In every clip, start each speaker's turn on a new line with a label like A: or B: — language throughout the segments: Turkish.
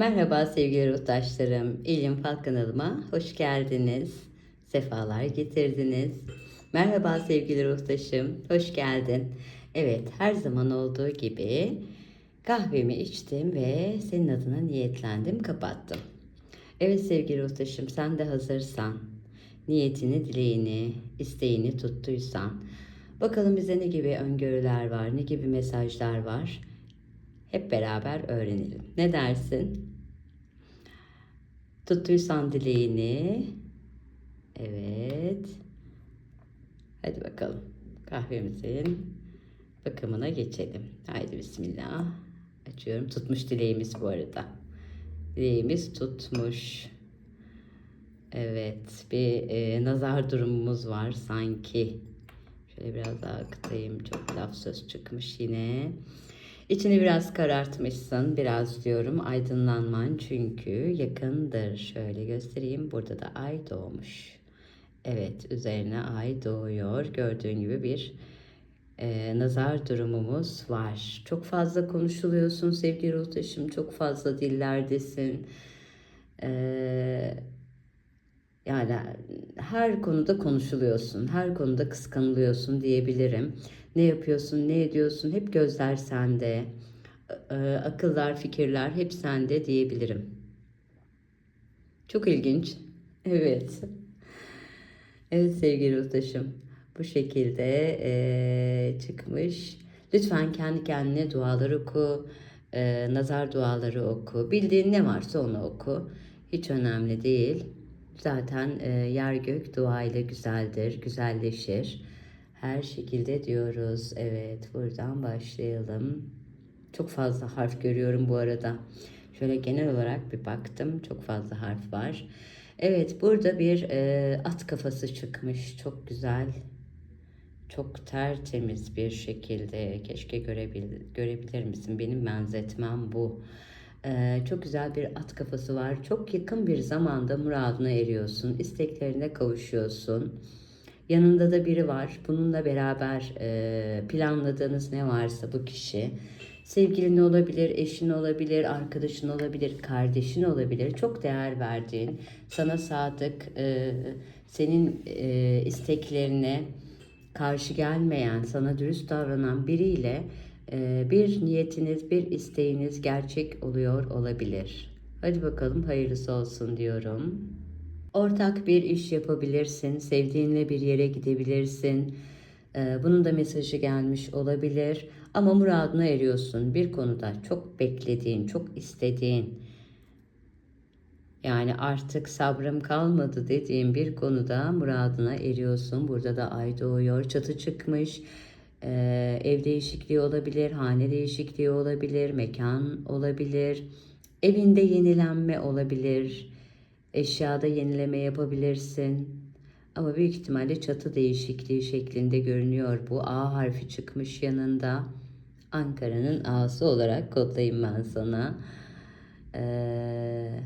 A: Merhaba sevgili ruhtaşlarım. İlim Fal kanalıma hoş geldiniz. Sefalar getirdiniz. Merhaba sevgili ruhtaşım. Hoş geldin. Evet her zaman olduğu gibi kahvemi içtim ve senin adına niyetlendim kapattım. Evet sevgili ruhtaşım sen de hazırsan, niyetini, dileğini, isteğini tuttuysan, bakalım bize ne gibi öngörüler var, ne gibi mesajlar var. Hep beraber öğrenelim. Ne dersin? Tuttuysan dileğini. Evet. Hadi bakalım. Kahvemizin bakımına geçelim. Haydi bismillah. Açıyorum. Tutmuş dileğimiz bu arada. Dileğimiz tutmuş. Evet. Bir e, nazar durumumuz var sanki. Şöyle biraz daha akıtayım. Çok laf söz çıkmış yine. İçini biraz karartmışsın. Biraz diyorum aydınlanman çünkü yakındır. Şöyle göstereyim. Burada da ay doğmuş. Evet üzerine ay doğuyor. Gördüğün gibi bir e, nazar durumumuz var. Çok fazla konuşuluyorsun sevgili ruhtaşım. Çok fazla dillerdesin. Eee yani her konuda konuşuluyorsun, her konuda kıskanılıyorsun diyebilirim. Ne yapıyorsun, ne ediyorsun hep gözler sende. Ee, Akıllar, fikirler hep sende diyebilirim. Çok ilginç. Evet. Evet sevgili Ruhtaşım. Bu şekilde eee, çıkmış. Lütfen kendi kendine dualar oku. eee, nazar duaları oku. Bildiğin ne varsa onu oku. Hiç önemli değil. Zaten eee, yer gök dua ile güzeldir, güzelleşir. Her şekilde diyoruz. Evet, buradan başlayalım. Çok fazla harf görüyorum bu arada. Şöyle genel olarak bir baktım. Çok fazla harf var. Evet, burada bir eee, at kafası çıkmış. Çok güzel. Çok tertemiz bir şekilde. Keşke görebil, görebilir misin? Benim benzetmem bu. Ee, çok güzel bir at kafası var. Çok yakın bir zamanda muradına eriyorsun. isteklerine kavuşuyorsun. Yanında da biri var. Bununla beraber e, planladığınız ne varsa bu kişi. Sevgilin olabilir, eşin olabilir, arkadaşın olabilir, kardeşin olabilir. Çok değer verdiğin, sana sadık, e, senin e, isteklerine karşı gelmeyen, sana dürüst davranan biriyle e, bir niyetiniz, bir isteğiniz gerçek oluyor olabilir. Hadi bakalım hayırlısı olsun diyorum. Ortak bir iş yapabilirsin, sevdiğinle bir yere gidebilirsin. Ee, Bunun da mesajı gelmiş olabilir. Ama muradına eriyorsun bir konuda çok beklediğin, çok istediğin. Yani artık sabrım kalmadı dediğin bir konuda muradına eriyorsun. Burada da ay doğuyor, çatı çıkmış. Ee, ev değişikliği olabilir, hane değişikliği olabilir, mekan olabilir. Evinde yenilenme olabilir. Eşyada yenileme yapabilirsin. Ama büyük ihtimalle çatı değişikliği şeklinde görünüyor. Bu A harfi çıkmış yanında. Ankara'nın A'sı olarak kodlayayım ben sana. Ee,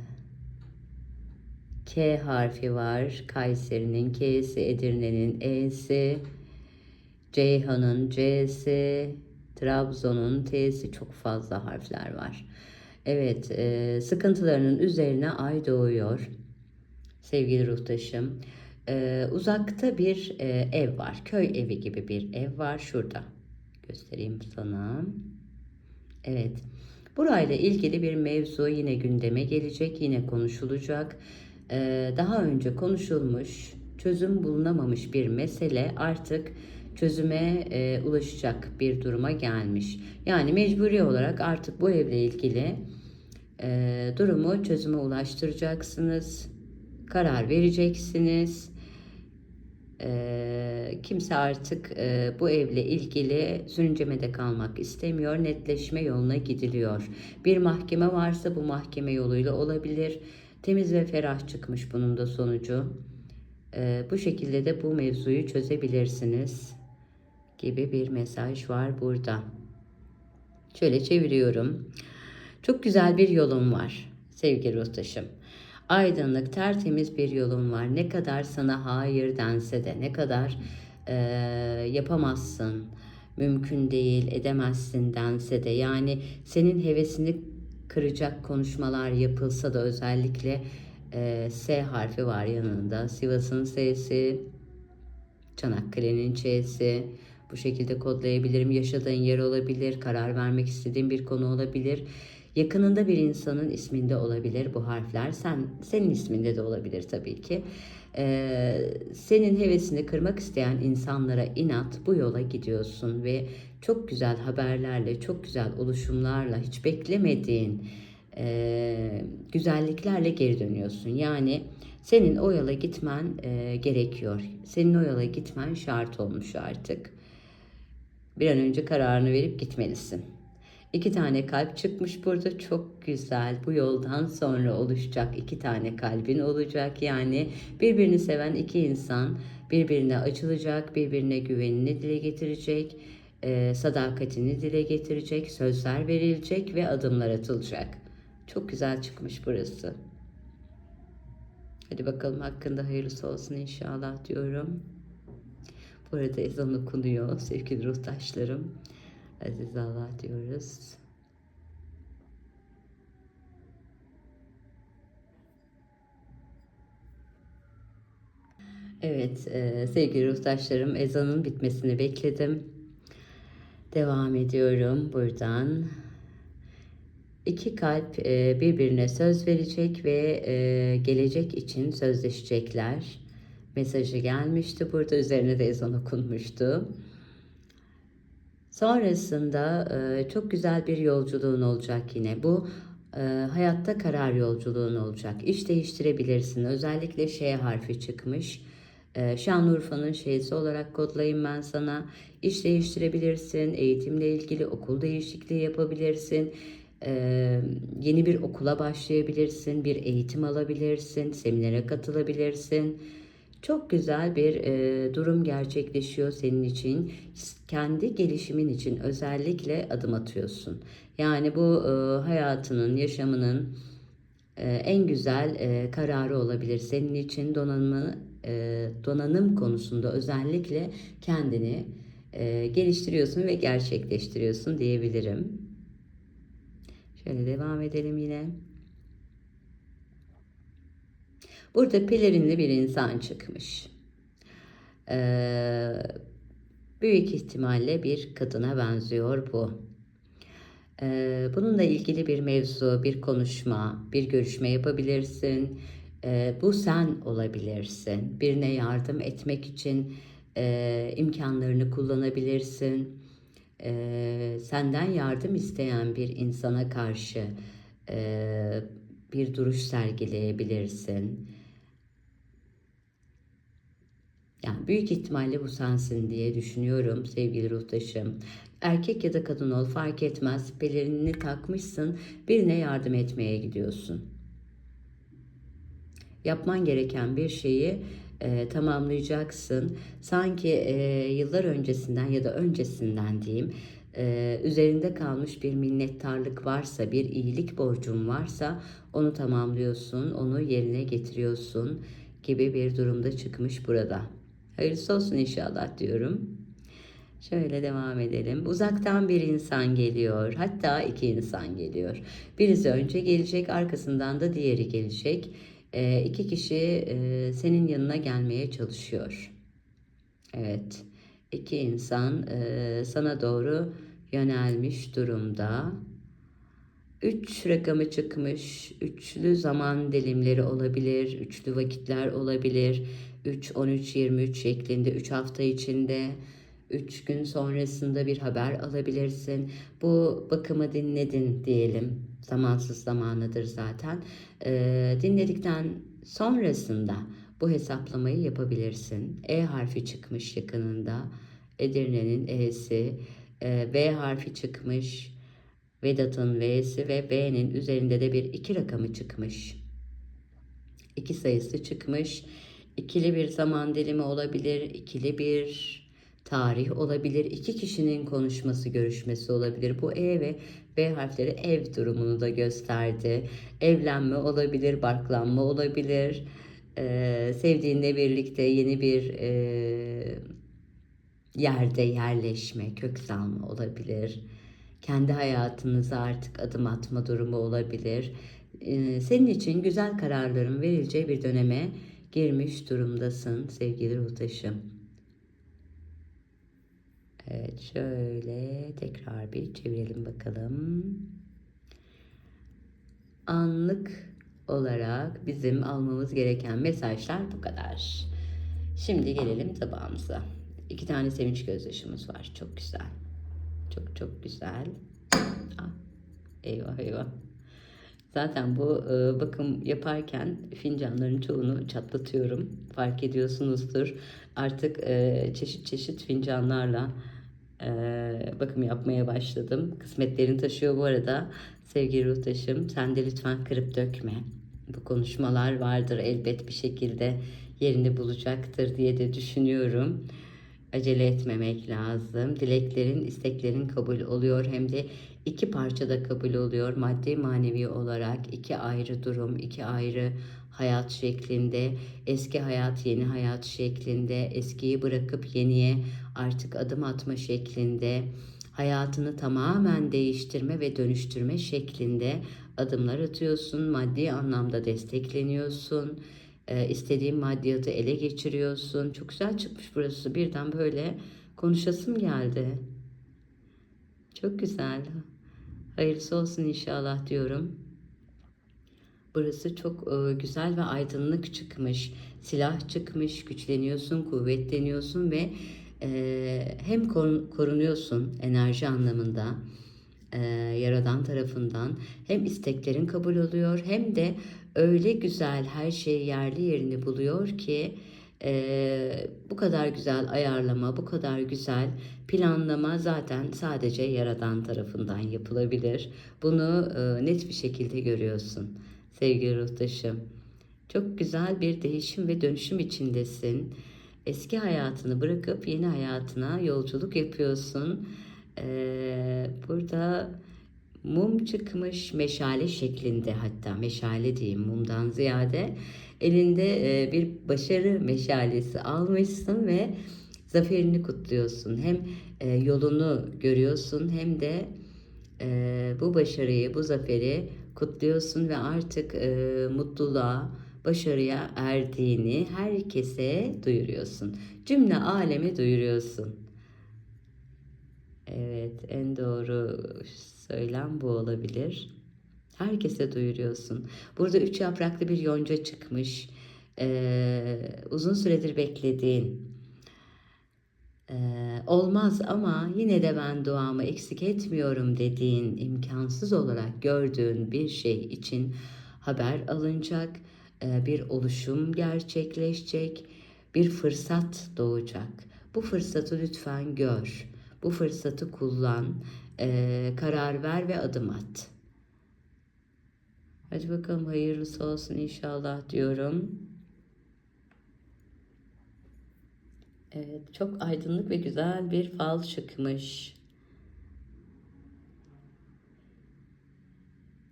A: K harfi var. Kayseri'nin K'si, Edirne'nin E'si, Ceyhan'ın C'si, Trabzon'un T'si çok fazla harfler var. Evet, e, sıkıntılarının üzerine ay doğuyor. Sevgili ruhtaşım. E, uzakta bir e, ev var. Köy evi gibi bir ev var şurada. Göstereyim sana. Evet. Burayla ilgili bir mevzu yine gündeme gelecek, yine konuşulacak. Ee, daha önce konuşulmuş, çözüm bulunamamış bir mesele artık çözüme e, ulaşacak bir duruma gelmiş. Yani mecburi olarak artık bu evle ilgili e, durumu çözüme ulaştıracaksınız, karar vereceksiniz. Ee, kimse artık e, bu evle ilgili sürüncemede kalmak istemiyor. Netleşme yoluna gidiliyor. Bir mahkeme varsa bu mahkeme yoluyla olabilir. Temiz ve ferah çıkmış bunun da sonucu. Ee, bu şekilde de bu mevzuyu çözebilirsiniz gibi bir mesaj var burada. Şöyle çeviriyorum. Çok güzel bir yolum var sevgili Ruhtaşım. Aydınlık, tertemiz bir yolun var. Ne kadar sana hayır dense de, ne kadar e, yapamazsın, mümkün değil, edemezsin dense de. Yani senin hevesini kıracak konuşmalar yapılsa da özellikle e, S harfi var yanında. Sivas'ın S'si, Çanakkale'nin Ç'si. Bu şekilde kodlayabilirim. Yaşadığın yer olabilir, karar vermek istediğin bir konu olabilir. Yakınında bir insanın isminde olabilir bu harfler. Sen senin isminde de olabilir tabii ki. Ee, senin hevesini kırmak isteyen insanlara inat bu yola gidiyorsun ve çok güzel haberlerle, çok güzel oluşumlarla, hiç beklemediğin e, güzelliklerle geri dönüyorsun. Yani senin o yola gitmen e, gerekiyor. Senin o yola gitmen şart olmuş artık. Bir an önce kararını verip gitmelisin. İki tane kalp çıkmış burada çok güzel. Bu yoldan sonra oluşacak iki tane kalbin olacak. Yani birbirini seven iki insan birbirine açılacak, birbirine güvenini dile getirecek, e, sadakatini dile getirecek, sözler verilecek ve adımlar atılacak. Çok güzel çıkmış burası. Hadi bakalım hakkında hayırlısı olsun inşallah diyorum. Bu arada ezan okunuyor sevgili ruhtaşlarım. Aziz Allah diyoruz. Evet e, sevgili ruhtaşlarım ezanın bitmesini bekledim. Devam ediyorum buradan. İki kalp e, birbirine söz verecek ve e, gelecek için sözleşecekler. Mesajı gelmişti burada üzerine de ezan okunmuştu. Sonrasında e, çok güzel bir yolculuğun olacak yine. Bu e, hayatta karar yolculuğun olacak. İş değiştirebilirsin. Özellikle Ş harfi çıkmış. E, Şanlıurfa'nın şeysi olarak kodlayayım ben sana. İş değiştirebilirsin. Eğitimle ilgili okul değişikliği yapabilirsin. Yeni bir okula başlayabilirsin. Bir eğitim alabilirsin. Seminere katılabilirsin. Çok güzel bir e, durum gerçekleşiyor senin için. Kendi gelişimin için özellikle adım atıyorsun. Yani bu e, hayatının, yaşamının e, en güzel e, kararı olabilir. Senin için donanımı, e, donanım konusunda özellikle kendini e, geliştiriyorsun ve gerçekleştiriyorsun diyebilirim. Şöyle devam edelim yine. Burada pelerinli bir insan çıkmış. Ee, büyük ihtimalle bir kadına benziyor bu. Ee, bununla ilgili bir mevzu, bir konuşma, bir görüşme yapabilirsin. Ee, bu sen olabilirsin. Birine yardım etmek için e, imkanlarını kullanabilirsin. Ee, senden yardım isteyen bir insana karşı e, bir duruş sergileyebilirsin yani büyük ihtimalle bu sensin diye düşünüyorum sevgili ruhtaşım. Erkek ya da kadın ol fark etmez. Pelerinini takmışsın birine yardım etmeye gidiyorsun. Yapman gereken bir şeyi e, tamamlayacaksın. Sanki e, yıllar öncesinden ya da öncesinden diyeyim e, üzerinde kalmış bir minnettarlık varsa, bir iyilik borcun varsa onu tamamlıyorsun, onu yerine getiriyorsun gibi bir durumda çıkmış burada. Hayırlısı olsun inşallah diyorum. Şöyle devam edelim. Uzaktan bir insan geliyor. Hatta iki insan geliyor. Birisi önce gelecek, arkasından da diğeri gelecek. E, iki kişi e, senin yanına gelmeye çalışıyor. Evet. iki insan e, sana doğru yönelmiş durumda. Üç rakamı çıkmış. Üçlü zaman dilimleri olabilir. Üçlü vakitler olabilir. 3, 13, 23 şeklinde 3 hafta içinde 3 gün sonrasında bir haber alabilirsin. Bu bakımı dinledin diyelim. Zamansız zamanıdır zaten. Ee, dinledikten sonrasında bu hesaplamayı yapabilirsin. E harfi çıkmış yakınında. Edirne'nin E'si. E, v harfi çıkmış. Vedat'ın V'si ve V'nin üzerinde de bir iki rakamı çıkmış. İki sayısı çıkmış. İkili bir zaman dilimi olabilir, ikili bir tarih olabilir, iki kişinin konuşması, görüşmesi olabilir. Bu E ve B harfleri ev durumunu da gösterdi. Evlenme olabilir, barklanma olabilir. Ee, sevdiğinle birlikte yeni bir e, yerde yerleşme, kök salma olabilir kendi hayatınıza artık adım atma durumu olabilir. Ee, senin için güzel kararların verileceği bir döneme girmiş durumdasın sevgili ruhtaşım. Evet şöyle tekrar bir çevirelim bakalım. Anlık olarak bizim almamız gereken mesajlar bu kadar. Şimdi gelelim tabağımıza. İki tane sevinç gözyaşımız var. Çok güzel. Çok çok güzel. Ah, eyvah eyvah. Zaten bu e, bakım yaparken fincanların çoğunu çatlatıyorum. Fark ediyorsunuzdur. Artık e, çeşit çeşit fincanlarla e, bakım yapmaya başladım. Kısmetlerini taşıyor bu arada. Sevgili Ruhtaş'ım sen de lütfen kırıp dökme. Bu konuşmalar vardır elbet bir şekilde yerini bulacaktır diye de düşünüyorum. Acele etmemek lazım. Dileklerin, isteklerin kabul oluyor. Hem de iki parçada kabul oluyor. Maddi manevi olarak iki ayrı durum, iki ayrı hayat şeklinde. Eski hayat, yeni hayat şeklinde. Eskiyi bırakıp yeniye artık adım atma şeklinde. Hayatını tamamen değiştirme ve dönüştürme şeklinde adımlar atıyorsun. Maddi anlamda destekleniyorsun. Ee, istediğin maddiyatı ele geçiriyorsun. Çok güzel çıkmış burası. Birden böyle konuşasım geldi. Çok güzel. Hayırlısı olsun inşallah diyorum. Burası çok e, güzel ve aydınlık çıkmış. Silah çıkmış, güçleniyorsun, kuvvetleniyorsun ve e, hem korun- korunuyorsun enerji anlamında e, yaradan tarafından hem isteklerin kabul oluyor hem de öyle güzel her şey yerli yerini buluyor ki e, bu kadar güzel ayarlama, bu kadar güzel planlama zaten sadece yaradan tarafından yapılabilir. Bunu e, net bir şekilde görüyorsun sevgili ruhtaşım. Çok güzel bir değişim ve dönüşüm içindesin. Eski hayatını bırakıp yeni hayatına yolculuk yapıyorsun. Ee, burada mum çıkmış meşale şeklinde hatta meşale diyeyim mumdan ziyade elinde e, bir başarı meşalesi almışsın ve zaferini kutluyorsun. Hem e, yolunu görüyorsun hem de e, bu başarıyı, bu zaferi kutluyorsun ve artık e, mutluluğa, başarıya erdiğini herkese duyuruyorsun. Cümle aleme duyuruyorsun. Evet, en doğru söylem bu olabilir. Herkese duyuruyorsun. Burada üç yapraklı bir yonca çıkmış. Ee, uzun süredir beklediğin. Ee, olmaz ama yine de ben duamı eksik etmiyorum dediğin, imkansız olarak gördüğün bir şey için haber alınacak, e, bir oluşum gerçekleşecek, bir fırsat doğacak. Bu fırsatı lütfen gör. Bu fırsatı kullan, e, karar ver ve adım at. Hadi bakalım hayırlısı olsun inşallah diyorum. Evet, çok aydınlık ve güzel bir fal çıkmış.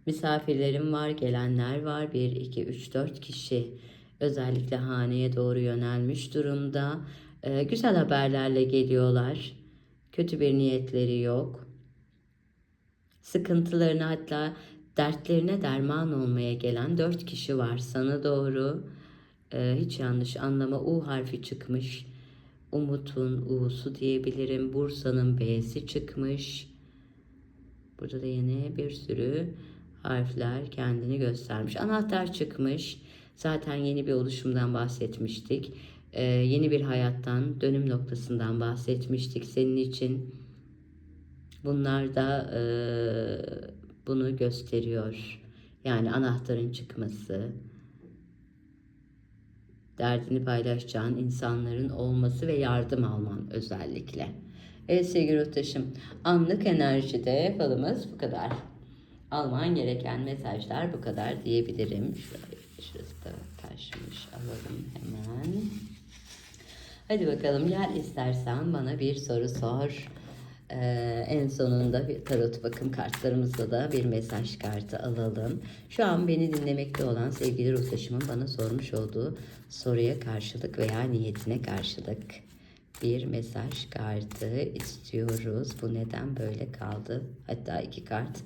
A: Misafirlerim var, gelenler var. 1, 2, 3, 4 kişi özellikle haneye doğru yönelmiş durumda. Ee, güzel haberlerle geliyorlar. Kötü bir niyetleri yok. Sıkıntılarına hatta dertlerine derman olmaya gelen dört kişi var sana doğru. Ee, hiç yanlış anlama U harfi çıkmış. Umut'un U'su diyebilirim. Bursa'nın B'si çıkmış. Burada da yine bir sürü harfler kendini göstermiş. Anahtar çıkmış. Zaten yeni bir oluşumdan bahsetmiştik. Ee, yeni bir hayattan, dönüm noktasından bahsetmiştik senin için. Bunlar da e, bunu gösteriyor. Yani anahtarın çıkması, derdini paylaşacağın insanların olması ve yardım alman özellikle. Evet sevgili Ruhtaş'ım, anlık enerjide falımız bu kadar. Alman gereken mesajlar bu kadar diyebilirim. Şöyle, şurası da taşmış alalım hemen. Hadi bakalım gel istersen bana bir soru sor. Ee, en sonunda bir tarot bakım kartlarımızda da bir mesaj kartı alalım. Şu an beni dinlemekte olan sevgili ruhtaşımın bana sormuş olduğu soruya karşılık veya niyetine karşılık bir mesaj kartı istiyoruz. Bu neden böyle kaldı? Hatta iki kart.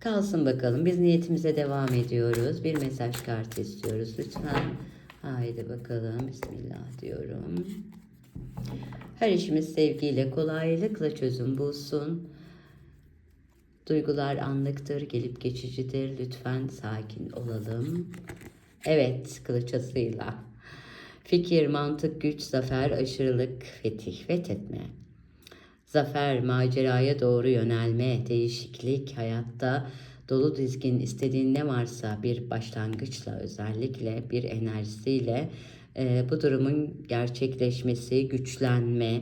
A: Kalsın bakalım. Biz niyetimize devam ediyoruz. Bir mesaj kartı istiyoruz lütfen. Haydi bakalım. Bismillah diyorum. Her işimiz sevgiyle, kolaylıkla çözüm bulsun. Duygular anlıktır, gelip geçicidir. Lütfen sakin olalım. Evet, kılıç asıyla. Fikir, mantık, güç, zafer, aşırılık, fetih, fethetme. Zafer, maceraya doğru yönelme, değişiklik, hayatta dolu dizgin istediğin ne varsa bir başlangıçla özellikle bir enerjisiyle e, bu durumun gerçekleşmesi, güçlenme,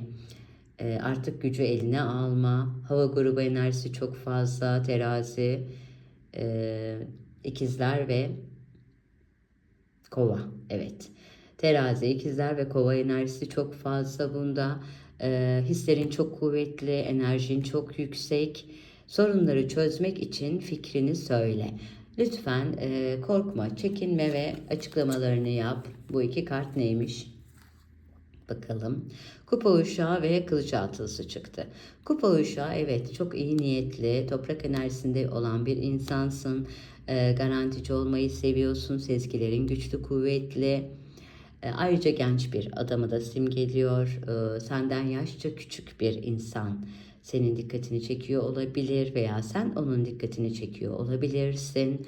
A: e, artık gücü eline alma, hava grubu enerjisi çok fazla, terazi, e, ikizler ve kova. Evet. Terazi, ikizler ve kova enerjisi çok fazla bunda. E, hislerin çok kuvvetli, enerjin çok yüksek. Sorunları çözmek için fikrini söyle. Lütfen e, korkma, çekinme ve açıklamalarını yap. Bu iki kart neymiş? Bakalım. Kupa uşağı ve kılıç atılısı çıktı. Kupa uşağı evet çok iyi niyetli, toprak enerjisinde olan bir insansın. E, garantici olmayı seviyorsun. Sezgilerin güçlü, kuvvetli. E, ayrıca genç bir adamı da simgeliyor. E, senden yaşça küçük bir insan senin dikkatini çekiyor olabilir veya sen onun dikkatini çekiyor olabilirsin.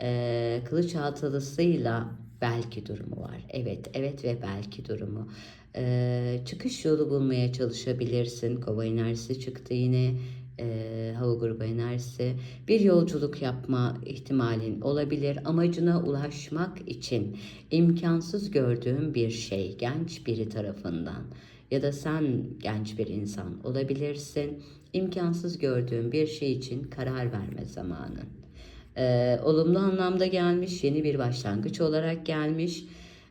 A: E, kılıç altılısıyla belki durumu var. Evet, evet ve belki durumu. E, çıkış yolu bulmaya çalışabilirsin. Kova enerjisi çıktı yine. E, hava grubu enerjisi. Bir yolculuk yapma ihtimalin olabilir. Amacına ulaşmak için imkansız gördüğün bir şey genç biri tarafından ya da sen genç bir insan olabilirsin. İmkansız gördüğün bir şey için karar verme zamanın. Ee, olumlu anlamda gelmiş, yeni bir başlangıç olarak gelmiş.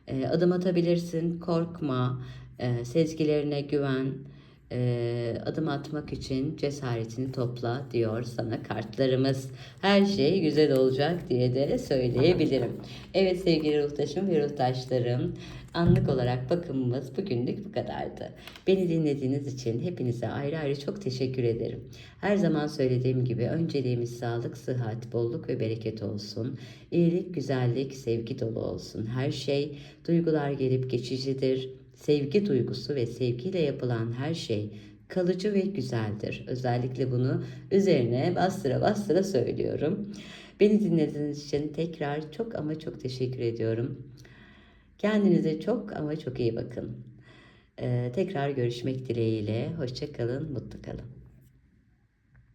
A: Ee, adım atabilirsin, korkma, e, sezgilerine güven, e, adım atmak için cesaretini topla diyor sana kartlarımız. Her şey güzel olacak diye de söyleyebilirim. Evet sevgili ruhtaşım ve ruhtaşlarım anlık olarak bakımımız bugünlük bu kadardı. Beni dinlediğiniz için hepinize ayrı ayrı çok teşekkür ederim. Her zaman söylediğim gibi önceliğimiz sağlık, sıhhat, bolluk ve bereket olsun. İyilik, güzellik, sevgi dolu olsun. Her şey duygular gelip geçicidir sevgi duygusu ve sevgiyle yapılan her şey kalıcı ve güzeldir. Özellikle bunu üzerine bastıra bastıra söylüyorum. Beni dinlediğiniz için tekrar çok ama çok teşekkür ediyorum. Kendinize çok ama çok iyi bakın. Ee, tekrar görüşmek dileğiyle. Hoşçakalın, mutlu kalın.